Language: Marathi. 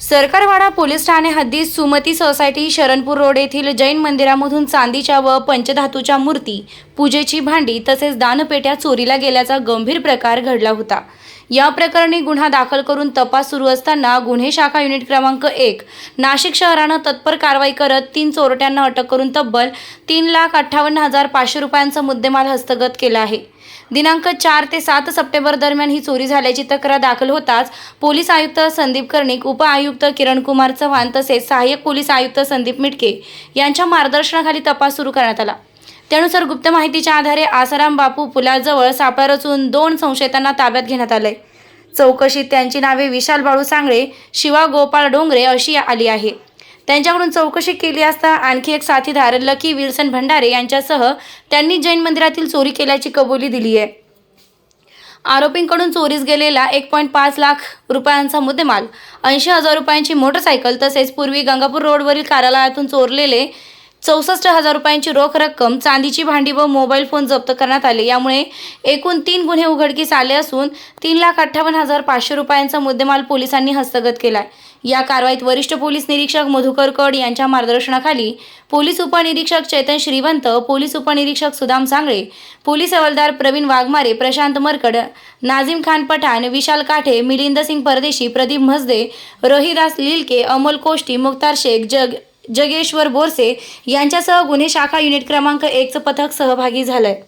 सरकारवाडा पोलीस ठाणे हद्दीत सुमती सोसायटी शरणपूर रोड येथील जैन मंदिरामधून चांदीच्या व पंचधातूच्या मूर्ती पूजेची भांडी तसेच दानपेट्या चोरीला गेल्याचा गंभीर प्रकार घडला होता. या प्रकरणी गुन्हा दाखल करून तपास सुरू असताना गुन्हे शाखा युनिट क्रमांक एक नाशिक शहरानं तत्पर कारवाई करत तीन चोरट्यांना अटक करून तब्बल तीन लाख अठ्ठावन्न हजार पाचशे रुपयांचा मुद्देमाल हस्तगत केला आहे. दिनांक चार ते सात सप्टेंबर दरम्यान ही चोरी झाल्याची तक्रार दाखल होताच पोलीस आयुक्त संदीप कर्णिक उपआयुक्त किरण कुमार चव्हाण तसेच सहाय्यक पोलीस आयुक्त संदीप मिटके यांच्या मार्गदर्शनाखाली तपास सुरू करण्यात आला. त्यानुसार गुप्त माहितीच्या आधारे आसाराम बापू पुलाजवळ सापळा रचून दोन संशयितांना ताब्यात घेण्यात आलंय. चौकशीत त्यांची नावे विशाल बाळू सांगळे शिवा गोपाळ डोंगरे अशी आली आहे. त्यांच्याकडून चौकशी केली असता आणखी एक साथीदार लकी विल्सन भंडारे यांच्यासह त्यांनी जैन मंदिरातील चोरी केल्याची कबुली दिली आहे. आरोपींकडून चोरीस गेलेला एक पॉईंट पाच लाख रुपयांचा मुद्देमाल ऐंशी हजार रुपयांची मोटरसायकल तसेच पूर्वी गंगापूर रोडवरील कार्यालयातून चोरलेले चौसष्ट हजार रुपयांची रोख रक्कम चांदीची भांडी व मोबाईल फोन जप्त करण्यात आले. यामुळे एकूण तीन गुन्हे उघडकीस आले असून तीन लाख अठ्ठावन्न हजार पाचशे रुपयांचा मुद्देमाल पोलिसांनी हस्तगत केलाय. या कारवाईत वरिष्ठ पोलीस निरीक्षक मधुकर कड यांच्या मार्गदर्शनाखाली पोलीस उपनिरीक्षक चेतन श्रीवंत पोलीस उपनिरीक्षक सुदाम सांगळे पोलीस हवालदार प्रवीण वाघमारे प्रशांत मरकड नाझीम खान पठाण विशाल काठे मिलिंद सिंग परदेशी प्रदीप म्हसदे रोहिदास लिलके अमोल कोष्टी मुक्तार शेख जग जगेश्वर बोरसे यांच्यासह गुन्हे शाखा युनिट क्रमांक एकचं पथक सहभागी झालंय.